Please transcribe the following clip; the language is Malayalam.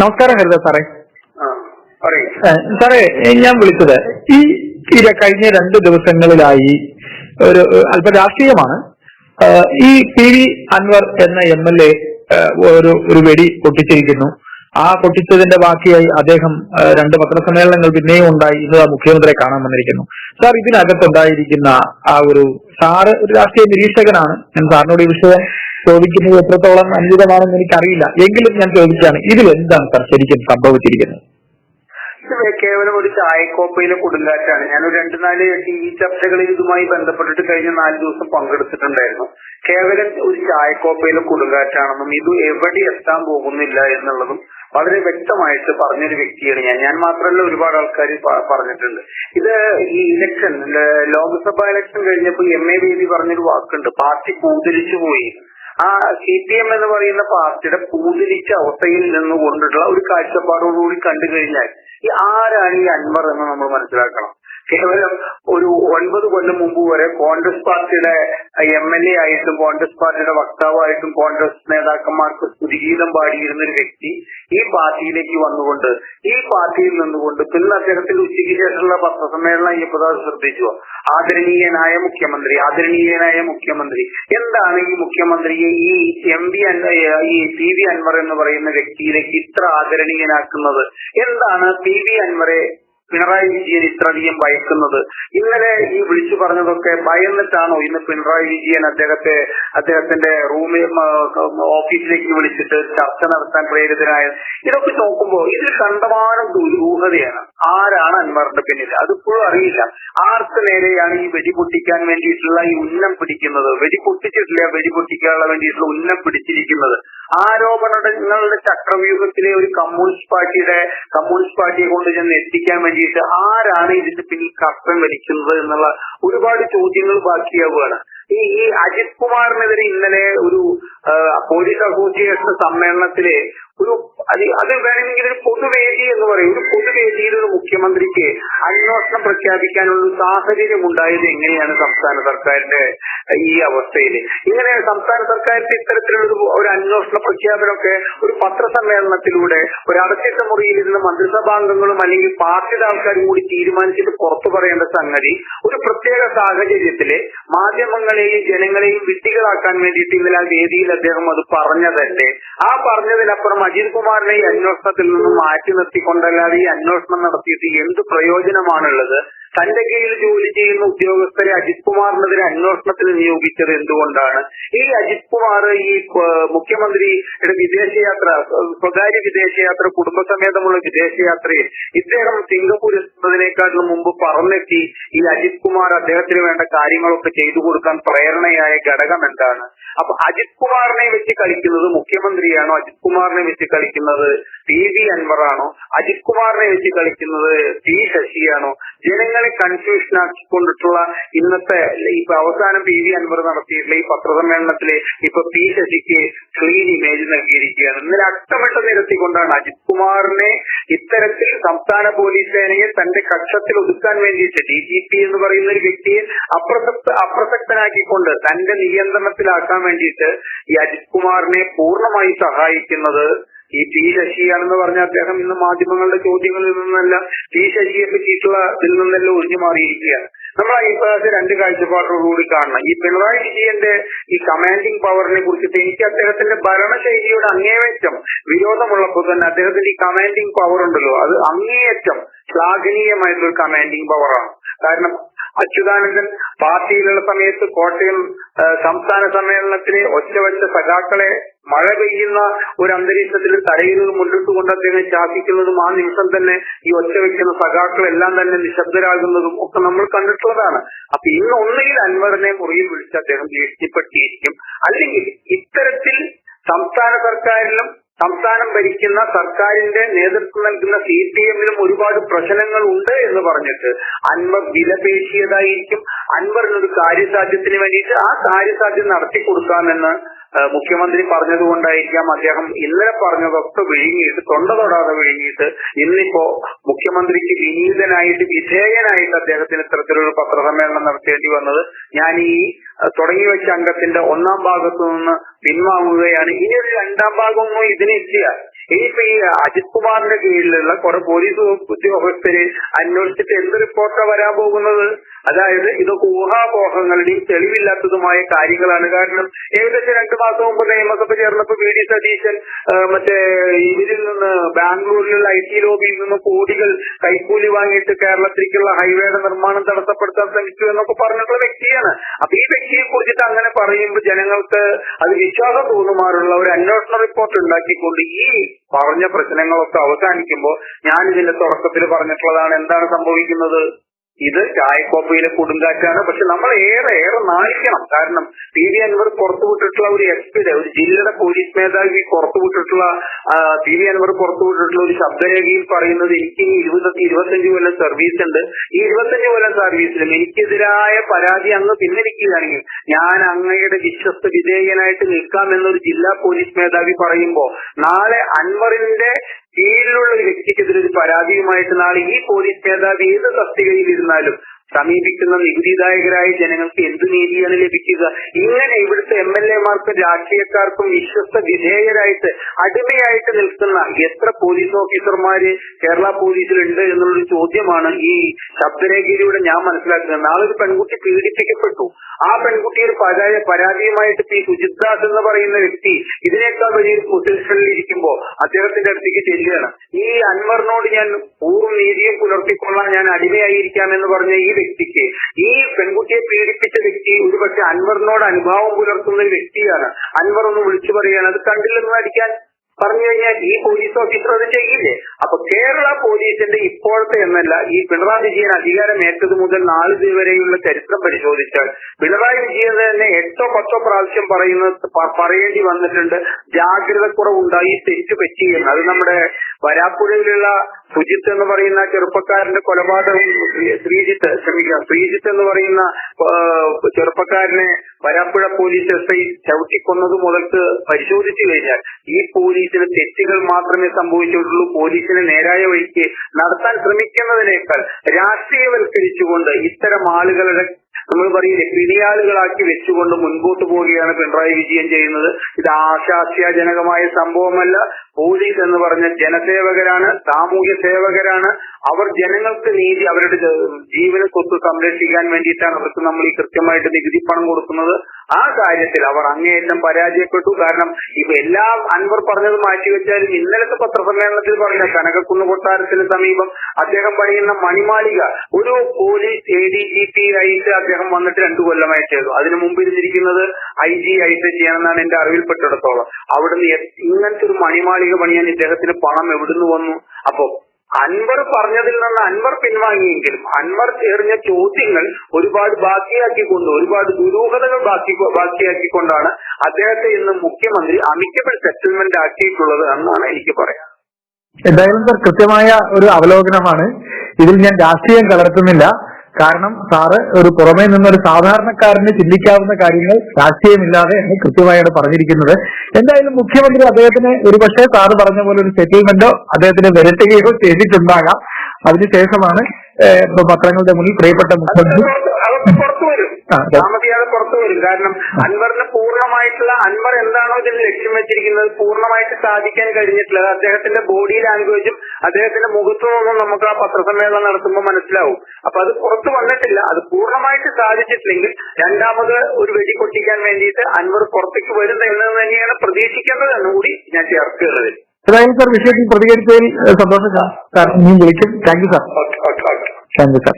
നമസ്കാരം ഹരിത സാറേ. സാറേ ഞാൻ വിളിച്ചത് ഈ ഇര കഴിഞ്ഞ രണ്ട് ദിവസങ്ങളിലായി ഒരു അല്പ രാഷ്ട്രീയമാണ്. ഈ പി വി അൻവർ എന്ന എം എൽ എ ഒരു ഒരു വെടി പൊട്ടിച്ചിരിക്കുന്നു. ആ പൊട്ടിച്ചതിന്റെ ബാക്കിയായി അദ്ദേഹം രണ്ട് പത്രസമ്മേളനങ്ങൾ പിന്നെയും ഉണ്ടായി ഇന്ന് മുഖ്യമന്ത്രിയെ കാണാൻ വന്നിരിക്കുന്നു. സാർ ഇതിനകത്തുണ്ടായിരിക്കുന്ന ആ ഒരു സാറ് ഒരു രാഷ്ട്രീയ നിരീക്ഷകനാണ്. ഞാൻ സാറിനോട് ഈ വിഷയം ചോദിക്കുന്നത് എത്രത്തോളം അനുചിതമാണെന്ന് എനിക്കറിയില്ല. എങ്കിലും ഞാൻ ചോദിക്കുകയാണ് ഇതിൽ എന്താണ് സാർ ശരിക്കും സംഭവിച്ചിരിക്കുന്നത്? കേവലം ഒരു ചായക്കോപ്പയിലെ കൊടുങ്കാറ്റാണ്. ഞാൻ ഒരു രണ്ടു നാല് ടി ചർച്ചകളിൽ ഇതുമായി ബന്ധപ്പെട്ടിട്ട് കഴിഞ്ഞ നാല് ദിവസം പങ്കെടുത്തിട്ടുണ്ടായിരുന്നു. കേവലം ഒരു ചായക്കോപ്പയിലെ കൊടുങ്കാറ്റാണെന്നും ഇത് എവിടെ എത്താൻ പോകുന്നില്ല എന്നുള്ളതും വളരെ വ്യക്തമായിട്ട് പറഞ്ഞൊരു വ്യക്തിയാണ് ഞാൻ. ഞാൻ മാത്രമല്ല ഒരുപാട് ആൾക്കാർ പറഞ്ഞിട്ടുണ്ട്. ഇത് ഈ ഇലക്ഷൻ ലോക്സഭാ ഇലക്ഷൻ കഴിഞ്ഞപ്പോൾ എം എ ബേബി പറഞ്ഞൊരു വാക്കുണ്ട് പാർട്ടി പൂതിരിച്ചു പോയി ആ സി പി എം എന്ന് പറയുന്ന പാർട്ടിയുടെ പൂതിരിച്ച അവസ്ഥയിൽ നിന്നുകൊണ്ടുള്ള ഒരു കാഴ്ചപ്പാടോടുകൂടി കണ്ടു കഴിഞ്ഞാൽ ഈ ആരാണ് ഈ അൻവർ എന്ന് നമ്മൾ മനസ്സിലാക്കണം. കേവലം ഒരു ഒൻപത് കൊല്ലം മുമ്പ് വരെ കോൺഗ്രസ് പാർട്ടിയുടെ എം എൽ എ ആയിട്ടും കോൺഗ്രസ് പാർട്ടിയുടെ വക്താവായിട്ടും കോൺഗ്രസ് നേതാക്കന്മാർക്ക് സ്തുതിഗീതം പാടിയിരുന്ന ഒരു വ്യക്തി ഈ പാർട്ടിയിലേക്ക് വന്നുകൊണ്ട് ഈ പാർട്ടിയിൽ നിന്നുകൊണ്ട് പിന്നെ അദ്ദേഹത്തിന്റെ ഉച്ചയ്ക്ക് ശേഷമുള്ള പത്രസമ്മേളനം പ്രധാന ശ്രദ്ധിച്ചു? ആദരണീയനായ മുഖ്യമന്ത്രി ആദരണീയനായ മുഖ്യമന്ത്രി. എന്താണ് ഈ മുഖ്യമന്ത്രിയെ ഈ എം പി ഈ പി വി അൻവർ എന്ന് പറയുന്ന വ്യക്തിയിലേക്ക് ഇത്ര ആദരണീയനാക്കുന്നത്? എന്താണ് പി വി അൻവറെ പിണറായി വിജയൻ ഇത്രയധികം ഭയക്കുന്നത്? ഇന്നലെ ഈ വിളിച്ചു പറഞ്ഞതൊക്കെ ഭയന്നിട്ടാണോ ഇന്ന് പിണറായി വിജയൻ അദ്ദേഹത്തെ അദ്ദേഹത്തിന്റെ റൂമിൽ ഓഫീസിലേക്ക് വിളിച്ചിട്ട് ചർച്ച നടത്താൻ പ്രേരിതനായത്? ഇതൊക്കെ നോക്കുമ്പോൾ ഇത് കണ്ടമാനം ദുരൂഹതയാണ്. ആരാണ് അൻവറിന്റെ പിന്നിൽ? അതിപ്പോഴും അറിയില്ല. ആർക്ക് നേരെയാണ് ഈ വെടിപൊട്ടിക്കാൻ വേണ്ടിയിട്ടുള്ള ഈ ഉന്നം പിടിക്കുന്നത്? വെടി പൊട്ടിച്ചിട്ടില്ല വെടി പൊട്ടിക്കാനുള്ള വേണ്ടിയിട്ടുള്ള ഉന്നം പിടിച്ചിരിക്കുന്നത്. ആരോപണങ്ങളുടെ ചക്രവ്യൂഹത്തിലെ ഒരു കമ്മ്യൂണിസ്റ്റ് പാർട്ടിയുടെ കമ്മ്യൂണിസ്റ്റ് പാർട്ടിയെ കൊണ്ട് ചെന്ന് എത്തിക്കാൻ വേണ്ടിയിട്ട് ആരാണ് ഇതിന്റെ പിന്നിൽ കർത്തം വലിക്കുന്നത് എന്നുള്ള ഒരുപാട് ചോദ്യങ്ങൾ ബാക്കിയാവുകയാണ്. ഈ ഈ അജിത് കുമാറിനെതിരെ ഇന്നലെ ഒരു പോലീസ് അസോസിയേഷൻ സമ്മേളനത്തിലെ ഒരു അത് വേണമെങ്കിൽ ഒരു പൊതുവേദി എന്ന് പറയും. ഒരു പൊതുവേദിയിൽ ഒരു മുഖ്യമന്ത്രിക്ക് അന്വേഷണം പ്രഖ്യാപിക്കാനുള്ള സാഹചര്യം ഉണ്ടായത് എങ്ങനെയാണ് സംസ്ഥാന സർക്കാരിന്റെ ഈ അവസ്ഥയിൽ? ഇങ്ങനെ സംസ്ഥാന സർക്കാരിന്റെ ഇത്തരത്തിലുള്ള ഒരു- ഒരു അന്വേഷണ പ്രഖ്യാപനമൊക്കെ ഒരു പത്രസമ്മേളനത്തിലൂടെ ഒരു അടച്ചിട്ട മുറിയിൽ ഇരുന്ന് മന്ത്രിസഭാംഗങ്ങളും അല്ലെങ്കിൽ പാർട്ടിയുടെ ആൾക്കാരും കൂടി തീരുമാനിച്ചിട്ട് പുറത്തു പറയേണ്ട സംഗതി ഒരു പ്രത്യേക സാഹചര്യത്തിൽ മാധ്യമങ്ങളെയും ജനങ്ങളെയും വിട്ടികളാക്കാൻ വേണ്ടിയിട്ട് ഇന്നലെ ആ വേദിയിൽ അദ്ദേഹം അത് പറഞ്ഞതല്ലേ? ആ പറഞ്ഞതിനപ്പുറം അജിത് കുമാറിനെ ഈ അന്വേഷണത്തിൽ നിന്നും മാറ്റി നിർത്തിക്കൊണ്ടല്ലാതെ ഈ അന്വേഷണം നടത്തിയിട്ട് എന്ത് പ്രയോജനമാണുള്ളത്? തന്റെ കീഴിൽ ജോലി ചെയ്യുന്ന ഉദ്യോഗസ്ഥരെ അജിത് കുമാറിനെതിരെ അന്വേഷണത്തിന് നിയോഗിച്ചത് എന്തുകൊണ്ടാണ്? ഈ അജിത് കുമാർ ഈ മുഖ്യമന്ത്രിയുടെ വിദേശയാത്ര സ്വകാര്യ വിദേശയാത്ര കുടുംബസമേതമുള്ള വിദേശയാത്രയിൽ ഇദ്ദേഹം സിംഗപ്പൂർ എത്തുന്നതിനേക്കാളും മുമ്പ് പറന്നെത്തി ഈ അജിത് കുമാർ അദ്ദേഹത്തിന് വേണ്ട കാര്യങ്ങളൊക്കെ ചെയ്തു കൊടുക്കാൻ പ്രേരണയായ ഘടകം എന്താണ്? അപ്പൊ അജിത് കുമാറിനെ വെച്ച് കളിക്കുന്നത് മുഖ്യമന്ത്രിയാണോ? അജിത് കുമാറിനെ വെച്ച് കളിക്കുന്നത് പി വി അൻവറാണോ? അജിത് കുമാറിനെ വെച്ച് കളിക്കുന്നത് പി ശശിയാണോ? ജനങ്ങളെ കൺഫ്യൂഷൻ ആക്കിക്കൊണ്ടിട്ടുള്ള ഇന്നത്തെ ഇപ്പൊ അവസാനം പി വി അൻവർ നടത്തിയിട്ടുള്ള ഈ പത്രസമ്മേളനത്തിലെ ഇപ്പൊ പി ശശിക്ക് ക്ലീൻ ഇമേജ് നൽകിയിരിക്കുകയാണ്. ഇന്നലെ അട്ടമിട്ട നിരത്തിക്കൊണ്ടാണ് അജിത് കുമാറിനെ ഇത്തരത്തിൽ സംസ്ഥാന പോലീസ് സേനയെ തന്റെ കക്ഷത്തിൽ ഒതുക്കാൻ വേണ്ടിയിട്ട് ഡി ജി പി എന്ന് പറയുന്ന ഒരു വ്യക്തിയെ അപ്രസക്ത അപ്രസക്തനാക്കിക്കൊണ്ട് തന്റെ നിയന്ത്രണത്തിലാക്കാൻ വേണ്ടിയിട്ട് ഈ അജിത് കുമാറിനെ പൂർണമായി സഹായിക്കുന്നത് ഈ ടി ശശിയാണെന്ന് പറഞ്ഞ അദ്ദേഹം ഇന്ന് മാധ്യമങ്ങളുടെ ചോദ്യങ്ങളിൽ നിന്നല്ല ടി ശശിയെ പറ്റിയിട്ടുള്ള ഇതിൽ നിന്നെല്ലാം ഒഴിഞ്ഞു മാറിയിരിക്കുകയാണ്. നമ്മൾ ഇപ്പോഴത്തെ രണ്ട് കാഴ്ചപ്പാടോടുകൂടി കാണണം. ഈ പിണറായി വിജയന്റെ ഈ കമാൻഡിംഗ് പവറിനെ കുറിച്ചിട്ട് എനിക്ക് അദ്ദേഹത്തിന്റെ ഭരണശൈലിയുടെ അങ്ങേയറ്റം വിരോധമുള്ളപ്പോൾ തന്നെ അദ്ദേഹത്തിന്റെ ഈ കമാൻഡിംഗ് പവർ ഉണ്ടല്ലോ. അത് അങ്ങേയറ്റം ശ്ലാഘനീയമായിട്ടുള്ള ഒരു കമാൻഡിംഗ് പവറാണ് കാരണം അച്യുതാനന്ദൻ പാർട്ടിയിലുള്ള സമയത്ത് കോട്ടയം സംസ്ഥാന സമ്മേളനത്തിലെ ഒറ്റവച്ച സഖാക്കളെ മഴ പെയ്യുന്ന ഒരു അന്തരീക്ഷത്തിൽ തടയുന്നത് മുന്നിട്ട് കൊണ്ട് അദ്ദേഹം ശാസിക്കുന്നതും ആ നിമിഷം തന്നെ ഈ ഒറ്റ വയ്ക്കുന്ന സഖാക്കളെല്ലാം തന്നെ നിശബ്ദരാകുന്നതും ഒക്കെ നമ്മൾ കണ്ടിട്ടുള്ളതാണ്. അപ്പൊ ഇന്ന് ഒന്നുകിൽ അൻവറിനെ മുറിയിൽ വിളിച്ച് അദ്ദേഹം ഭീഷണിപ്പെടുത്തിയിരിക്കും അല്ലെങ്കിൽ ഇത്തരത്തിൽ സംസ്ഥാന സർക്കാരിലും സംസ്ഥാനം ഭരിക്കുന്ന സർക്കാരിന്റെ നേതൃത്വം നൽകുന്ന സി പി എമ്മിലും ഒരുപാട് പ്രശ്നങ്ങൾ ഉണ്ട് എന്ന് പറഞ്ഞിട്ട് അൻവർ വിലപേശിയതായിരിക്കും. അൻവറിനൊരു കാര്യസാധ്യത്തിന് വേണ്ടിയിട്ട് ആ കാര്യസാധ്യം നടത്തി കൊടുക്കാമെന്ന് മുഖ്യമന്ത്രി പറഞ്ഞതുകൊണ്ടായിരിക്കാം അദ്ദേഹം ഇന്നലെ പറഞ്ഞതൊക്കെ വിഴുങ്ങിയിട്ട് തൊണ്ട തൊടാതെ വിഴുങ്ങിയിട്ട് ഇന്നിപ്പോ മുഖ്യമന്ത്രിക്ക് വിനീതനായിട്ട് വിധേയനായിട്ട് അദ്ദേഹത്തിന് ഇത്തരത്തിലൊരു പത്രസമ്മേളനം നടത്തേണ്ടി വന്നത് ഞാൻ ഈ തുടങ്ങി വെച്ച അംഗത്തിന്റെ ഒന്നാം ഭാഗത്തു നിന്ന് പിൻവാങ്ങുകയാണ്. ഇനി ഒരു രണ്ടാം ഭാഗമൊന്നും ഇതിനില്ല. ഇനിയിപ്പോ ഈ അജിത് കുമാറിന്റെ കീഴിലുള്ള കുറെ പോലീസ് ഉദ്യോഗസ്ഥര് അന്വേഷിച്ചിട്ട് എന്ത് റിപ്പോർട്ടാണ് വരാൻ പോകുന്നത്? അതായത് ഇതൊക്കെ ഊഹാപോഹങ്ങളുടെയും തെളിവില്ലാത്തതുമായ കാര്യങ്ങളാണ്. കാരണം ഏകദേശം രണ്ടു മാസം മുമ്പ് നിയമസഭ ചേർന്നപ്പോൾ വി ഡി സതീശൻ മറ്റേ ഇവരിൽ നിന്ന് ബാംഗ്ലൂരിലുള്ള ഐ ടി ലോബിയിൽ നിന്ന് കോടികൾ കൈക്കൂലി വാങ്ങിയിട്ട് കേരളത്തിലേക്കുള്ള ഹൈവേയുടെ നിർമ്മാണം തടസ്സപ്പെടുത്താൻ ശ്രമിച്ചു എന്നൊക്കെ പറഞ്ഞിട്ടുള്ള വ്യക്തിയാണ്. അപ്പൊ ഈ വ്യക്തിയെ കുറിച്ചിട്ട് അങ്ങനെ പറയുമ്പോൾ ജനങ്ങൾക്ക് അത് വിശ്വാസം തോന്നുമാറുള്ള ഒരു അന്വേഷണ റിപ്പോർട്ട് ഉണ്ടാക്കിക്കൊണ്ട് ഈ പറഞ്ഞ പ്രശ്നങ്ങളൊക്കെ അവസാനിക്കുമ്പോൾ ഞാൻ ഇതിന്റെ തുടക്കത്തിൽ പറഞ്ഞിട്ടുള്ളതാണ്. എന്താണ് സംഭവിക്കുന്നത്? ഇത് ചായക്കോപ്പയിലെ കൊടുങ്കാറ്റാണ്. പക്ഷെ നമ്മൾ ഏറെ ഏറെ നാണിക്കണം കാരണം ടി വി അൻവർ പുറത്തുവിട്ടിട്ടുള്ള ഒരു എസ് പിയുടെ ഒരു ജില്ലയുടെ പോലീസ് മേധാവി പുറത്തുവിട്ടിട്ടുള്ള ടി വി അൻവർ പുറത്തുവിട്ടിട്ടുള്ള ഒരു ശബ്ദരേഖയിൽ പറയുന്നത് എനിക്ക് ഇരുപത്തി ഇരുപത്തഞ്ച് കൊല്ലം സർവീസ് ഉണ്ട്. ഈ ഇരുപത്തഞ്ച് കൊല്ലം സർവീസിലും എനിക്കെതിരായ പരാതി അങ്ങ് പിൻവലിക്കുകയാണെങ്കിൽ ഞാൻ അങ്ങയുടെ വിശ്വസ്ത വിധേയനായിട്ട് നിൽക്കാം എന്നൊരു ജില്ലാ പോലീസ് മേധാവി പറയുമ്പോൾ നാളെ അൻവറിന്റെ കീഴിലുള്ള ഒരു വ്യക്തിക്കെതിരെ ഒരു പരാതിയുമായിട്ട് നാളെ ഈ പോലീസ് മേധാവി ഏത് തസ്തികയിൽ ഇരുന്നാലും സമീപിക്കുന്ന നികുതിദായകരായ ജനങ്ങൾക്ക് എന്ത് നീതിയാണ് ലഭിക്കുക? ഇങ്ങനെ ഇവിടുത്തെ എം എൽ എമാർക്കും രാഷ്ട്രീയക്കാർക്കും വിശ്വസ്ത വിധേയരായിട്ട് അടിമയായിട്ട് നിൽക്കുന്ന എത്ര പോലീസ് ഓഫീസർമാര് കേരള പോലീസിലുണ്ട് എന്നുള്ളൊരു ചോദ്യമാണ് ഈ ശബ്ദരേഖയിലൂടെ ഞാൻ മനസ്സിലാക്കുന്നത്. നാളെ ഒരു പെൺകുട്ടി പീഡിപ്പിക്കപ്പെട്ടു. ആ പെൺകുട്ടി പരാതി പരാതിയുമായിട്ട് പി സുജിത്ദാസ് എന്ന് പറയുന്ന വ്യക്തി ഇതിനേക്കാൾ വലിയൊരു പൊസിഷനിൽ ഇരിക്കുമ്പോൾ അദ്ദേഹത്തിന്റെ അടുത്തേക്ക് ചെല്ലുകയാണ്. ഈ അൻവറിനോട് ഞാൻ പൂർവ നീതിയും പുലർത്തിക്കൊള്ളാൻ ഞാൻ അടിമയായിരിക്കാം എന്ന് പറഞ്ഞ ഈ വ്യക്തിക്ക്. ഈ പെൺകുട്ടിയെ പീഡിപ്പിച്ച വ്യക്തി ഒരുപക്ഷെ അൻവറിനോട് അനുഭാവം പുലർത്തുന്ന ഒരു വ്യക്തിയാണ്. അൻവർ ഒന്ന് വിളിച്ചു പറയുകയാണ് അത് കണ്ടില്ലെന്ന് അടിക്കാൻ പറഞ്ഞു കഴിഞ്ഞാൽ ഈ പോലീസ് ഓഫീസർ അത് ചെയ്യില്ലേ? അപ്പൊ കേരള പോലീസിന്റെ ഇപ്പോഴത്തെ എന്നല്ല ഈ പിണറായി വിജയൻ അധികാരമേറ്റത് മുതൽ നാല് വരെയുള്ള ചരിത്രം പരിശോധിച്ചാൽ പിണറായി വിജയൻ തന്നെ എട്ടോ പത്തോ പ്രാവശ്യം പറയുന്നത് പ- പറയേണ്ടി വന്നിട്ടുണ്ട് ജാഗ്രത കുറവുണ്ടായി തെറ്റ് പറ്റി എന്ന്. അത് നമ്മുടെ വരാപ്പുഴയിലുള്ള സുജിത്ത് എന്ന് പറയുന്ന ചെറുപ്പക്കാരന്റെ കൊലപാതകം ശ്രീജിത്ത് ക്ഷമിക്കുക ശ്രീജിത്ത് എന്ന് പറയുന്ന ചെറുപ്പക്കാരനെ വരാപ്പുഴ പോലീസ് എസ് ഐ ചവിട്ടിക്കൊന്നത് മുതൽക്ക് പരിശോധിച്ചു കഴിഞ്ഞാൽ ഈ പോലീസിന് തെറ്റുകൾ മാത്രമേ സംഭവിച്ചിട്ടുള്ളൂ പോലീസിനെ നേരായ വഴിക്ക് നടത്താൻ ശ്രമിക്കുന്നതിനേക്കാൾ രാഷ്ട്രീയവൽക്കരിച്ചുകൊണ്ട് ഇത്തരം ആളുകളുടെ നമ്മൾ പറയില്ലേ പിണിയാളുകളാക്കി വെച്ചുകൊണ്ട് മുൻപോട്ട് പോവുകയാണ് പിണറായി വിജയൻ ചെയ്യുന്നത്. ഇത് ആശാസ്യജനകമായ സംഭവമല്ല. പോലീസ് എന്ന് പറഞ്ഞ ജനസേവകരാണ് സാമൂഹ്യ സേവകരാണ്. അവർ ജനങ്ങൾക്ക് നീതി അവരുടെ ജീവന സ്വത്ത് സംരക്ഷിക്കാൻ വേണ്ടിയിട്ടാണ് അവർക്ക് നമ്മൾ ഈ കൃത്യമായിട്ട് നികുതി പണം കൊടുക്കുന്നത്. ആ കാര്യത്തിൽ അവർ അങ്ങേയറ്റം പരാജയപ്പെട്ടു. കാരണം ഇപ്പൊ എല്ലാ അൻവർ പറഞ്ഞത് മാറ്റിവെച്ചാലും ഇന്നലത്തെ പത്രസമ്മേളനത്തിൽ പറഞ്ഞ കനകക്കുന്ന് കൊട്ടാരത്തിന് സമീപം അദ്ദേഹം പണിയുന്ന മണിമാളിക ഒരു police A D G P ആയിട്ട് അദ്ദേഹം വന്നിട്ട് രണ്ടു കൊല്ലമായി ചെയ്തു. അതിനു മുമ്പ് ഇരുന്നിരിക്കുന്നത് ഐ ജി ആയിട്ട് ചെയ്യണമെന്നാണ് എന്റെ അറിവിൽപ്പെട്ടിടത്തോളം. അവിടുന്ന് ഇങ്ങനത്തെ ഒരു മണിമാളിക പണിയാൻ ഇദ്ദേഹത്തിന് പണം എവിടുന്ന് വന്നു? അപ്പോ അൻവർ പറഞ്ഞതിൽ നിന്ന് അൻവർ പിൻവാങ്ങിയെങ്കിലും അൻവർ എറിഞ്ഞ ചോദ്യങ്ങൾ ഒരുപാട് ബാക്കിയാക്കിക്കൊണ്ട് ഒരുപാട് ദുരൂഹതകൾ ബാക്കി ബാക്കിയാക്കിക്കൊണ്ടാണ് അദ്ദേഹത്തെ ഇന്ന് മുഖ്യമന്ത്രി അമിക്കബിൾ സെറ്റിൽമെന്റ് ആക്കിയിട്ടുള്ളത് എന്നാണ് എനിക്ക് പറയാൻ എന്തായാലും സർ കൃത്യമായ ഒരു അവലോകനമാണ്. ഇതിൽ ഞാൻ രാഷ്ട്രീയം കലർത്തുന്നില്ല. കാരണം സാറ് ഒരു പുറമേ നിന്നൊരു സാധാരണക്കാരന് ചിന്തിക്കാവുന്ന കാര്യങ്ങൾ രാഷ്ട്രീയമില്ലാതെ എന്ന് കൃത്യമായാണ് പറഞ്ഞിരിക്കുന്നത്. എന്തായാലും മുഖ്യമന്ത്രി അദ്ദേഹത്തിന് ഒരുപക്ഷെ സാറ് പറഞ്ഞ പോലെ ഒരു സെറ്റിൽമെന്റോ അദ്ദേഹത്തിന് വരട്ടുകയോ ചെയ്തിട്ടുണ്ടാകാം. അതിനുശേഷമാണ് പത്രങ്ങളുടെ മുന്നിൽ പ്രിയപ്പെട്ട മുഖ്യമന്ത്രി പുറത്തു വരും. കാരണം അൻവറിന് പൂർണമായിട്ടുള്ള അൻവർ എന്താണോ ഇതിന് ലക്ഷ്യം വെച്ചിരിക്കുന്നത് പൂർണമായിട്ട് സാധിക്കാൻ കഴിഞ്ഞിട്ടില്ല. അത് അദ്ദേഹത്തിന്റെ ബോഡി ലാംഗ്വേജും അദ്ദേഹത്തിന്റെ മുഖത്വമൊന്നും നമുക്ക് ആ പത്രസമ്മേളനം നടത്തുമ്പോൾ മനസ്സിലാവും. അപ്പൊ അത് പുറത്തു വന്നിട്ടില്ല. അത് പൂർണമായിട്ട് സാധിച്ചിട്ടില്ലെങ്കിൽ രണ്ടാമത് ഒരു വെടി പൊട്ടിക്കാൻ വേണ്ടിയിട്ട് അൻവർ പുറത്തേക്ക് വരുന്ന എന്ന് തന്നെയാണ് പ്രതീക്ഷിക്കേണ്ടത് എന്നുകൂടി ഞാൻ ചേർക്കുന്നത് ഏതായാലും സർ വിഷയത്തിൽ പ്രതികരിച്ചതിൽ സന്തോഷം സാർ. ഇനിയും വിളിക്കും. Thank you sir thank you sir